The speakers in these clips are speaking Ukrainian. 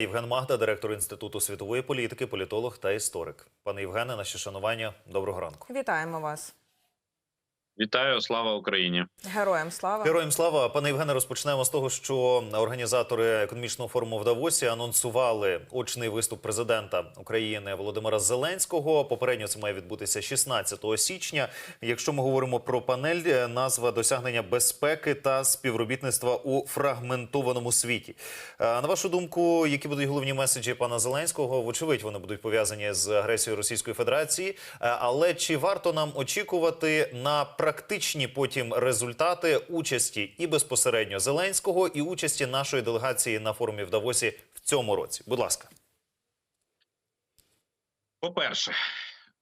Євген Магда, директор інституту світової політики, політолог та історик. Пане Євгене, наші шанування. Доброго ранку. Вітаємо вас. Вітаю, слава Україні! Героям слава. Героям слава, пане Євгене, розпочнемо з того, що організатори економічного форуму в Давосі анонсували очний виступ президента України Володимира Зеленського. Попередньо це має відбутися 16 січня. Якщо ми говоримо про панель, назва досягнення безпеки та співробітництва у фрагментованому світі. Е, На вашу думку, які будуть головні меседжі пана Зеленського? Вочевидь, вони будуть пов'язані з агресією Російської Федерації. Е, Але чи варто нам очікувати на практичні потім результати участі і безпосередньо Зеленського, і участі нашої делегації на форумі в Давосі в цьому році? Будь ласка. По-перше,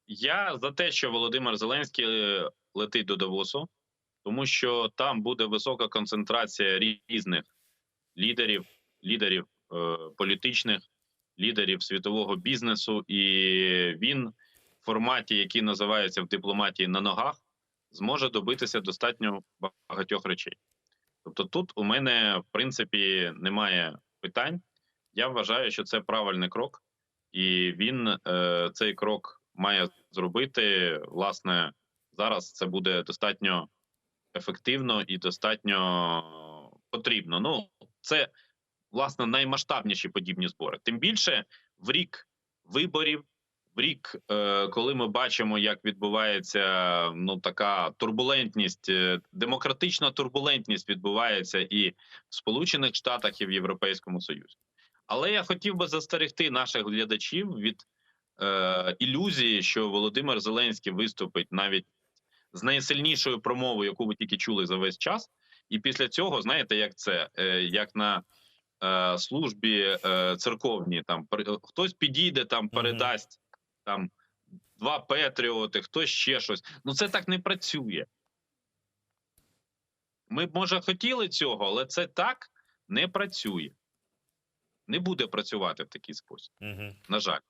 я за те, що Володимир Зеленський е, летить до Давосу, тому що там буде висока концентрація різних лідерів, лідерів е, політичних, лідерів світового бізнесу, і він в форматі, який називається в дипломатії на ногах, зможе добитися достатньо багатьох речей. Тобто, тут у мене в принципі немає питань. Я вважаю, що це правильний крок, і він е, цей крок має зробити. Власне, зараз це буде достатньо ефективно і достатньо потрібно. Ну, це власне наймасштабніші подібні збори. Тим більше в рік виборів, в рік, е, коли ми бачимо, як відбувається ну така турбулентність, е, демократична турбулентність відбувається і в Сполучених Штатах, і в Європейському Союзі. Але я хотів би застерегти наших глядачів від е, ілюзії, що Володимир Зеленський виступить навіть з найсильнішою промовою, яку ви тільки чули за весь час. І після цього, знаєте, як це е, як на е, службі е, церковній, там хтось підійде, там передасть там два Петріоти, хтось ще щось. Ну це так не працює. Ми б може хотіли цього, але це так не працює. Не буде працювати в такий спосіб. Угу. На жаль.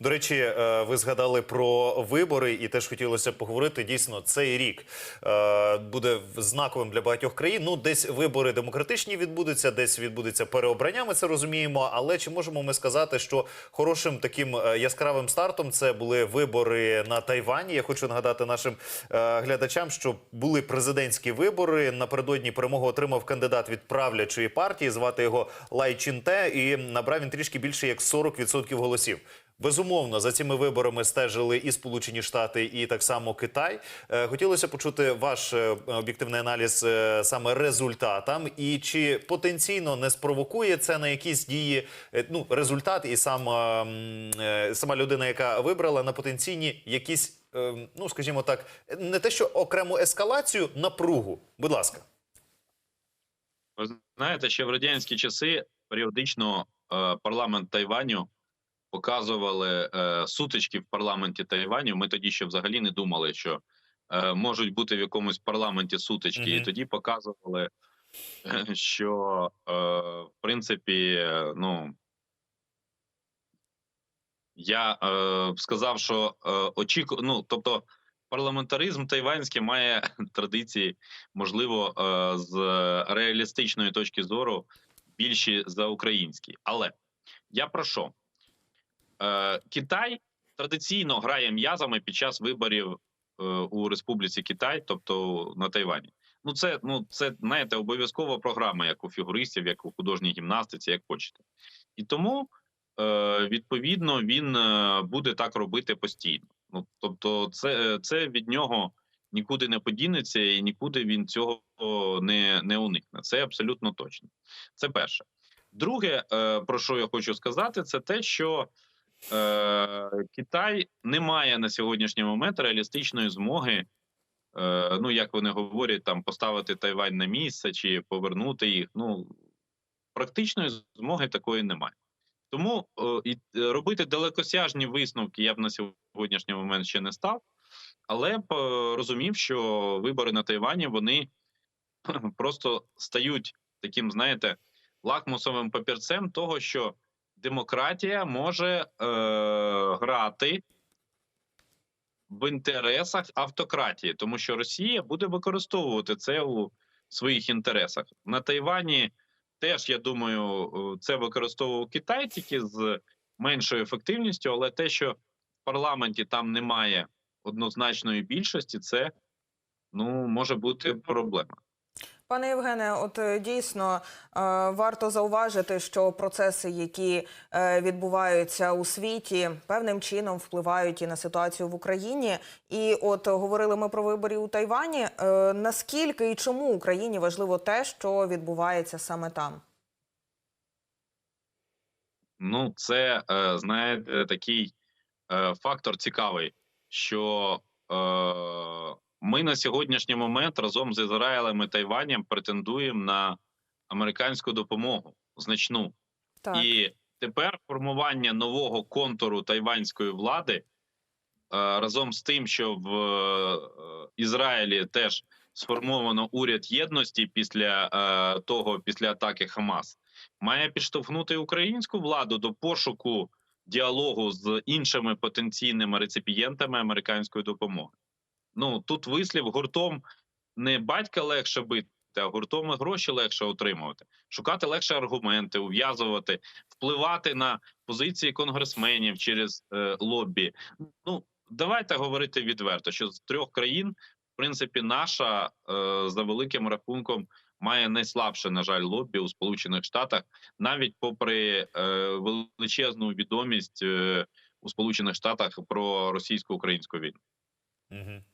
До речі, е, ви згадали про вибори, і теж хотілося поговорити. Дійсно, цей рік е, буде знаковим для багатьох країн. Ну, десь вибори демократичні відбудуться, десь відбудеться переобрання. Ми це розуміємо. Але чи можемо ми сказати, що хорошим таким е, яскравим стартом це були вибори на Тайвані? Я хочу нагадати нашим глядачам, що були президентські вибори. Напередодні перемогу отримав кандидат від правлячої партії. Звати його Лай Чінте, і набрав він трішки більше як 40% голосів. Безумовно, за цими виборами стежили і Сполучені Штати, і так само Китай. Е, Хотілося почути ваш е, об'єктивний аналіз е, саме результатам, і чи потенційно не спровокує це на якісь дії ну, результат, і сама, сама людина, яка вибрала на потенційні якісь, ну скажімо так, не те, що окрему ескалацію, напругу. Будь ласка. Ви знаєте, ще в радянські часи періодично парламент Тайваню показували е, сутички в парламенті Тайваню. Ми тоді ще взагалі не думали, що е, можуть бути в якомусь парламенті сутички, Мгм. і тоді показували, е, що е, в принципі, е, ну. Я е, сказав, що е, очіку... ну, тобто парламентаризм тайванський має традиції, можливо, е, з реалістичної точки зору більші за українські. Але я про що? Е, Китай традиційно грає м'язами під час виборів е, у Республіці Китай, тобто на Тайвані. Ну, це ну це знаєте, обов'язкова програма, як у фігуристів, як у художній гімнастиці, як хочете. І тому е, відповідно він буде так робити постійно. Ну тобто, це, це від нього нікуди не подінеться, і нікуди він цього не, не уникне. Це абсолютно точно. Це перше. Друге, про що я хочу сказати, це те, що е, Китай не має на сьогоднішній момент реалістичної змоги. Е, ну, як вони говорять, там поставити Тайвань на місце чи повернути їх. Ну практичної змоги такої немає. Тому е, робити далекосяжні висновки я б на сьогоднішній момент ще не став, але б е, розумів, що вибори на Тайвані вони просто стають таким, знаєте, лакмусовим папірцем того, що демократія може е, грати в інтересах автократії, тому що Росія буде використовувати це у своїх інтересах на Тайвані. теж я думаю, е, це використовував Китай тільки з меншою ефективністю, але те, що в парламенті там немає однозначної більшості, це ну може бути проблема. Пане Євгене, от е, дійсно е, варто зауважити, що процеси, які е, відбуваються у світі, певним чином впливають і на ситуацію в Україні. І от говорили ми про вибори у Тайвані. Наскільки і чому Україні важливо те, що відбувається саме там? Ну, це знаєте, такий фактор цікавий, що ми на сьогоднішній момент разом з Ізраїлем і Тайванем претендуємо на американську допомогу значну. Так. І тепер формування нового контуру тайванської влади е, разом з тим, що в е, Ізраїлі теж сформовано уряд єдності після е, того, після атаки Хамас, має підштовхнути українську владу до пошуку діалогу з іншими потенційними реципієнтами американської допомоги. Ну тут вислів гуртом не батька легше бити, а гуртом гроші легше отримувати шукати легше аргументи, ув'язувати, впливати на позиції конгресменів через е, лоббі. Ну давайте говорити відверто, що з трьох країн, в принципі, наша е, за великим рахунком має найслабше, на жаль, лоббі у Сполучених Штатах, навіть попри е, величезну відомість е, у Сполучених Штатах про російсько-українську війну. Мгм.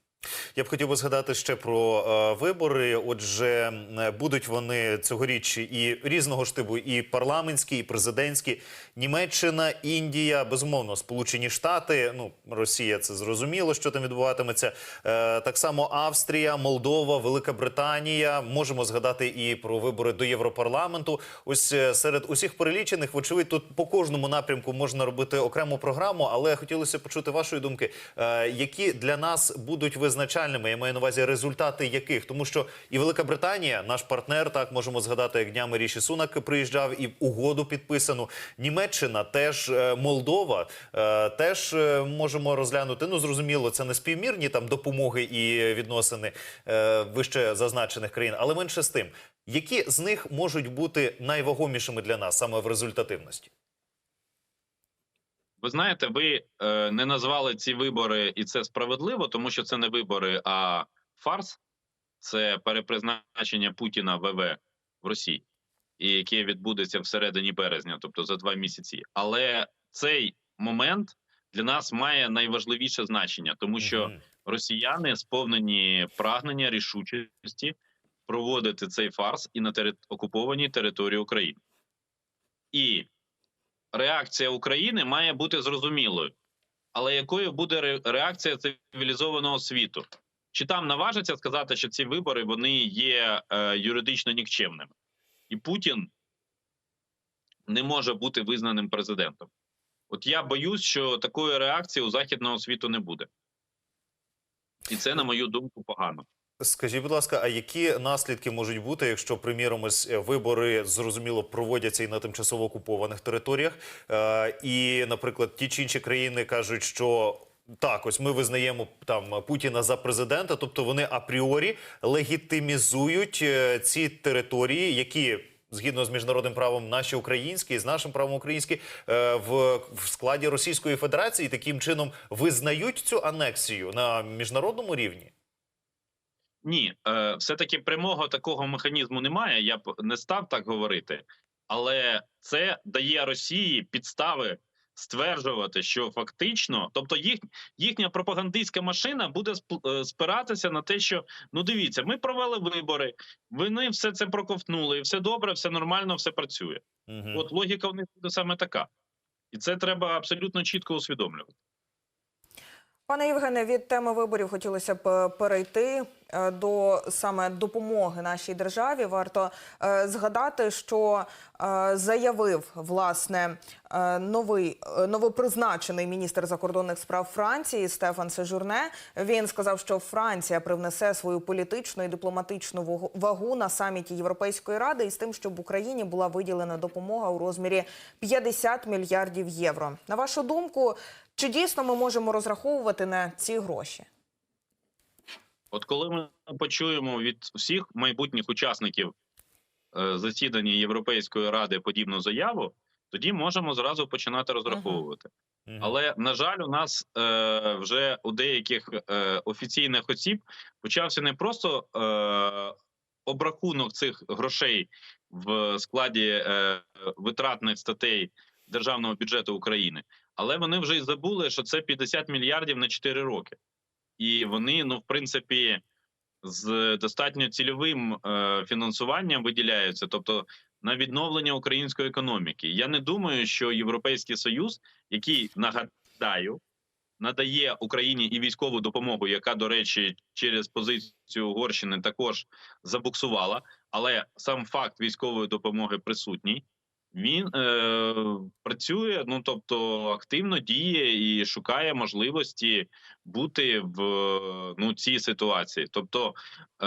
Я б хотів би згадати ще про е, вибори. Отже, е, будуть вони цьогоріч і різного штибу, і парламентські, і президентські. Німеччина, Індія, безумовно, Сполучені Штати. Ну, Росія це зрозуміло, що там відбуватиметься. Е, так само Австрія, Молдова, Велика Британія. Можемо згадати і про вибори до Європарламенту. Ось е, серед усіх перелічених, вочевидь, тут по кожному напрямку можна робити окрему програму, але хотілося почути вашої думки, е, які для нас будуть визначальними. Я маю на увазі результати яких, тому що і Велика Британія, наш партнер, так можемо згадати, як днями Ріші Сунак приїжджав і угоду підписану. Німеччина теж е, Молдова е, теж е, можемо розглянути. Ну зрозуміло, це не співмірні там допомоги і відносини вище зазначених країн, але менше з тим, які з них можуть бути найвагомішими для нас саме в результативності. Ви знаєте, ви е, не назвали ці вибори, і це справедливо, тому що це не вибори, а фарс. Це перепризначення Путіна ВВ в Росії, і яке відбудеться всередині березня, тобто за два місяці. Але цей момент для нас має найважливіше значення, тому що росіяни сповнені прагнення рішучості проводити цей фарс і на окупованій території України. І реакція України має бути зрозумілою. Але якою буде реакція цивілізованого світу? Чи там наважиться сказати, що ці вибори вони є е, юридично нікчемними, і Путін не може бути визнаним президентом? От я боюсь, що такої реакції у західного світу не буде, і це, на мою думку, погано. Скажіть, будь ласка, а які наслідки можуть бути, якщо, приміром, ось е, вибори зрозуміло проводяться і на тимчасово окупованих територіях, е, і, наприклад, ті чи інші країни кажуть, що так, ось ми визнаємо там Путіна за президента, тобто вони апріорі легітимізують е, ці території, які. Згідно з міжнародним правом, наші українські з нашим правом українські е, в, в складі Російської Федерації таким чином визнають цю анексію на міжнародному рівні. Ні, е, все-таки прямого такого механізму немає. Я б не став так говорити, але це дає Росії підстави стверджувати, що фактично, тобто їх, їхня пропагандистська машина буде сп- е, спиратися на те, що ну дивіться, ми провели вибори, вони все це проковтнули, і все добре, все нормально, все працює. Мгм. От логіка в них буде саме така, і це треба абсолютно чітко усвідомлювати. Пане Євгене, від теми виборів хотілося б е, перейти до саме допомоги нашій державі. Варто е, згадати, що е, заявив власне е, новий е, новопризначений міністр закордонних справ Франції Стефан Сежурне. Він сказав, що Франція привнесе свою політичну і дипломатичну вагу на саміті Європейської ради із тим, щоб Україні була виділена допомога у розмірі 50 мільярдів євро. На вашу думку, чи дійсно ми можемо розраховувати на ці гроші? От коли ми почуємо від всіх майбутніх учасників е, засіданні Європейської ради подібну заяву, тоді можемо зразу починати розраховувати. Але на жаль, у нас е, вже у деяких е, офіційних осіб почався не просто е, обрахунок цих грошей в складі е, витратних статей державного бюджету України, але вони вже й забули, що це 50 мільярдів на 4 роки, і вони, ну в принципі, з достатньо цільовим е, фінансуванням виділяються, тобто на відновлення української економіки. Я не думаю, що Європейський Союз, який нагадаю, надає Україні і військову допомогу, яка, до речі, через позицію Угорщини також забуксувала, але сам факт військової допомоги присутній. Він е, працює, ну тобто активно діє і шукає можливості бути в ну цій ситуації. Тобто, е,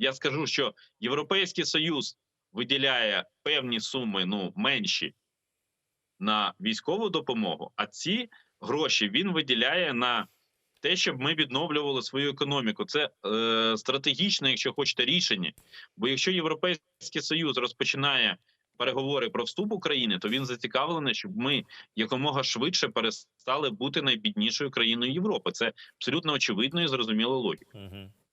я скажу, що Європейський Союз виділяє певні суми, ну менші на військову допомогу, а ці гроші він виділяє на те, щоб ми відновлювали свою економіку. Це е, стратегічне, якщо хочете, рішення. Бо якщо Європейський Союз розпочинає переговори про вступ України, то він зацікавлений, щоб ми якомога швидше перестали бути найбіднішою країною Європи. Це абсолютно очевидно і зрозуміло логіка.